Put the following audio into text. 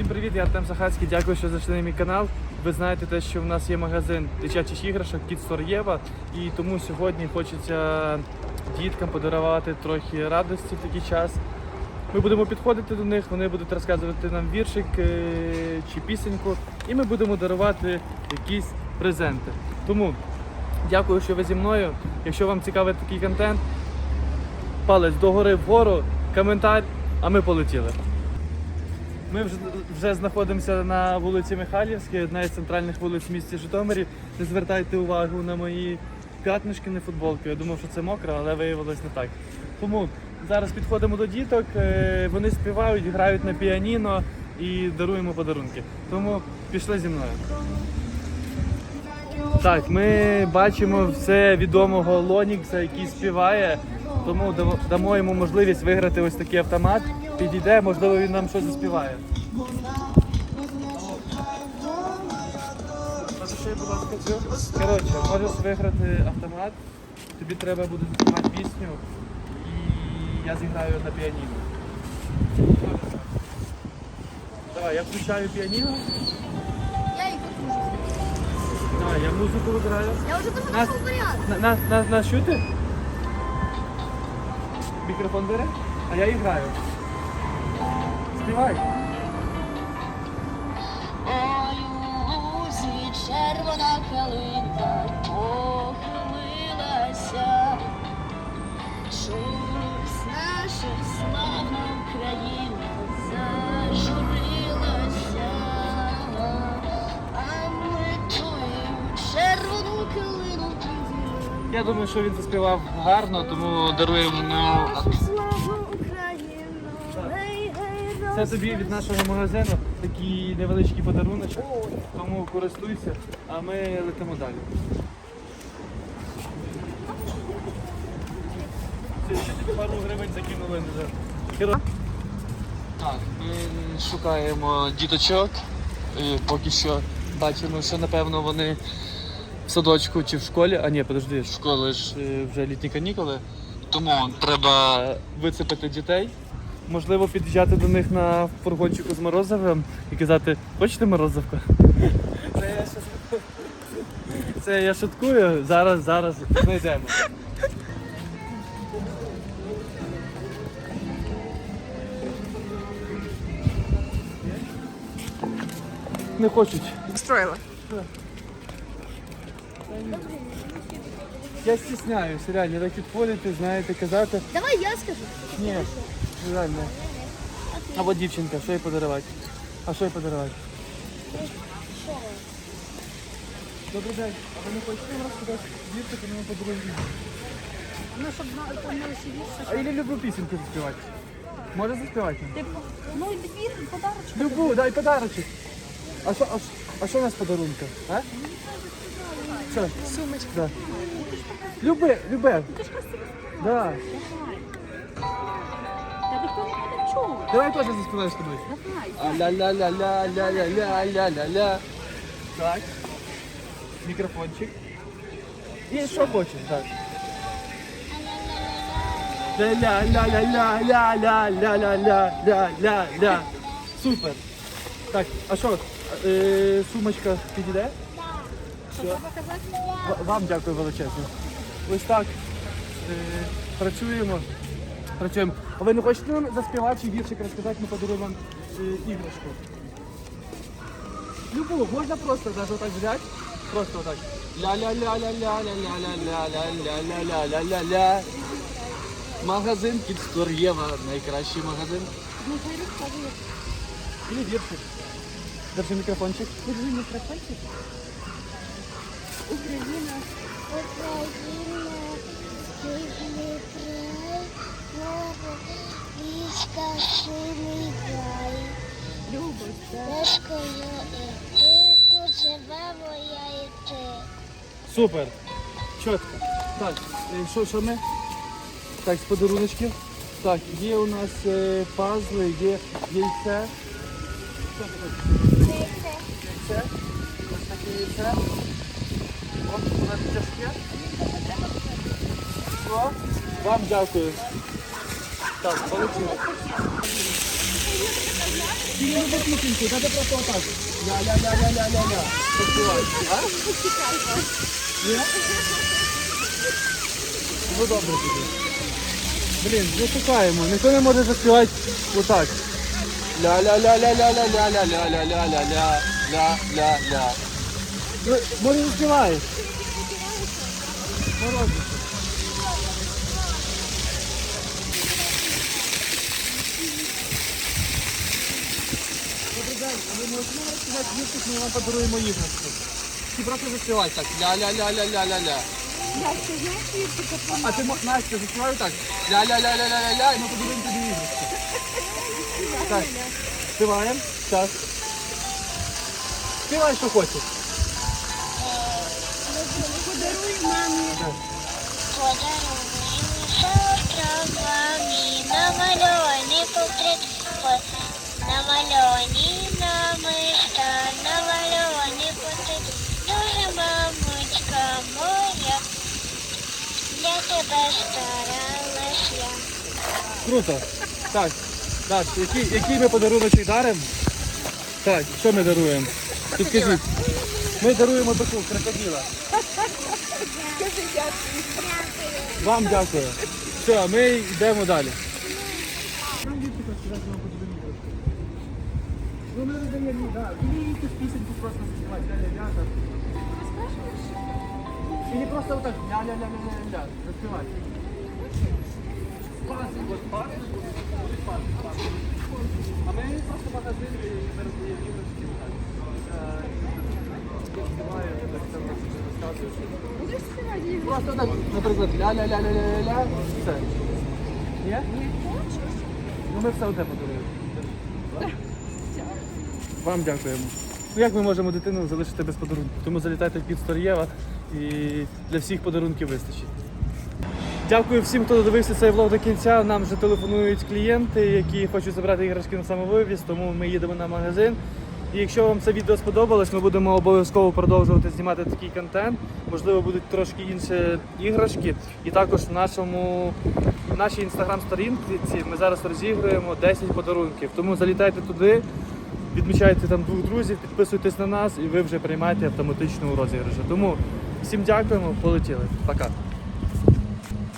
Всім привіт, я Артем Сахацький. Дякую, що зайшли на мій канал. Ви знаєте те, що в нас є магазин дитячих іграшок Кіт Стор Єва. І тому сьогодні хочеться діткам подарувати трохи радості в такий час. Ми будемо підходити до них, вони будуть розказувати нам віршик е, чи пісеньку, і ми будемо дарувати якісь презенти. Тому дякую, що ви зі мною. Якщо вам цікавий такий контент, палець догори вгору, коментар, а ми полетіли. Ми вже, вже знаходимося на вулиці Михайлівській, одна із центральних вулиць в місті Житомирі. Не звертайте увагу на мої п'ятнишки, не футболки. Я думав, що це мокро, але виявилось не так. Тому зараз підходимо до діток, е, вони співають, грають на піаніно і даруємо подарунки. Тому пішли зі мною. Так, ми бачимо все відомого Лонікса, який співає. Тому дамо- йому можливість виграти ось такий автомат. Підійде, можливо, він нам щось заспіває. Коротше, можеш виграти автомат. Тобі треба буде заспівати пісню, і я зіграю на піаніно. Давай, я включаю піаніно. Я дуже. Давай, я музику вибираю. Я вже думала, Нас- що варіант. На, на, на, на чути? Мікрофон бере, а я і граю. Співай. Ой, у лузі червона калинка похилилася. Чомусь наша славна Україна зажурилася. Я думаю, що він заспівав гарно, тому даруємо йому. Славну Україну. Це тобі від нашого магазину такий невеличкий подаруночок. Тому користуйся, а ми летимо далі. Пару гривень закинули вже. Так, ми шукаємо діточок. І поки що бачимо, що напевно вони в садочку чи в школі. А ні, подожди, в школі ж е, вже літні канікули. Тому треба вицепити дітей. Можливо, під'їжджати до них на фургончику з морозивом і казати, хочете морозивку? Це я, шут- Це я шуткую. Зараз, зараз знайдемо. Не хочуть. Строила. Я стісняюсь, реально, так підходити, знаєте, казати. Давай я скажу. Ні, реально. Або дівчинка, що їй подарувати? А що їй подарувати? Добрий день. А ви не хочете нам розказати віршик, і ми подаруємо? Ну, щоб на там не А я люблю пісеньку заспівати. Може заспівати? Типу, ну і двір, подарочок. Любу, дай подарочок. А що, а, що- а що у нас подарунка? А? Що? Сумочка. Да. Любе, любе. Да. Та ніхто не чув. Давай теж заспіваєш тобі. Давай. А-ля-ля-ля-ля-ля-ля-ля-ля-ля. Так. Мікрофончик. І що хочеш, так. Ля-ля-ля-ля-ля-ля-ля-ля-ля-ля-ля. Супер. Так, а що, Е, сумочка підійде? Що треба Вам дякую величезно. Ось так. Е, працюємо. Працюємо. А ви не хочете нам заспівати чи віршик розказати, ми подаруємо вам е, іграшку? Любу, можна просто навіть отак взяти? Просто отак. Ля-ля-ля-ля-ля-ля-ля-ля-ля-ля-ля-ля-ля-ля. Магазин Кіт Стор Єва, найкращий магазин. Ну, хай розказує. І віршик. Держи мікрофончик. Держи мікрофончик. Україна. Україна, східний край, море, річка, синий край. Любов. Тежкою і ти, тут живемо я і ти. Супер. Чітко. Так, е, що, що ми? Так, з подаруночків. Так, є у нас е, пазли, є яйце. Що це? Яйце. От воно тяжке. Все. Вам дякую. Так, полетіли. Ти не любиш пісеньку, треба просто отак. Ля-ля-ля-ля-ля-ля-ля. Поспівай. А? Ні? Ну добре тоді. Блін, не шукаємо. Ніхто не може заспівати отак. Ля-ля-ля-ля-ля-ля-ля-ля-ля-ля-ля-ля-ля. Може заспіваєш? Морозиво. Добрий день, а ви можете розказати віршик, ми вам подаруємо іграшку. Ти просто заспівай так. Ля-ля-ля-ля-ля-ля-ля. А ти мо- Настя, заспівай так. Ля-ля-ля-ля-ля-ля-ля, і ми подаруємо тобі іграшку. Так, співаємо. Так. Співай, що хочеш. Мамі намальований портрет. По- Намальовані намиста, намальований портрет. Дуже мамочка моя, для тебе старалась. Круто. Так, так, який, який ми подарунок даримо? Так, що ми даруємо? Підкажіть. Ми даруємо таку крокодила. Скажи дякую. Вам дякую. Все, ми йдемо далі. Ну, ми розуміємо, так. І якусь пісеньку просто співати, ля-ля-ля, так. ня-ля-ля-ля-ля-ля-ля. заспівати. Пас. Просто так, наприклад, ля-ля-ля-ля-ля-ля, все. Ні? Ну ми все одне подаруємо. Вам дякуємо. Ну як ми можемо дитину залишити без подарунків? Тому залітайте під Стар'єва і для всіх подарунків вистачить. Дякую всім, хто додивився цей влог до кінця. Нам вже телефонують клієнти, які хочуть забрати іграшки на самовивіз, тому ми їдемо на магазин. І якщо вам це відео сподобалось, ми будемо обов'язково продовжувати знімати такий контент. Можливо, будуть трошки інші іграшки. І також в нашому в нашій інстаграм-сторінці ми зараз розігруємо 10 подарунків. Тому залітайте туди, відмічайте там двох друзів, підписуйтесь на нас і ви вже приймаєте автоматично у. Тому всім дякуємо, полетіли. Пока.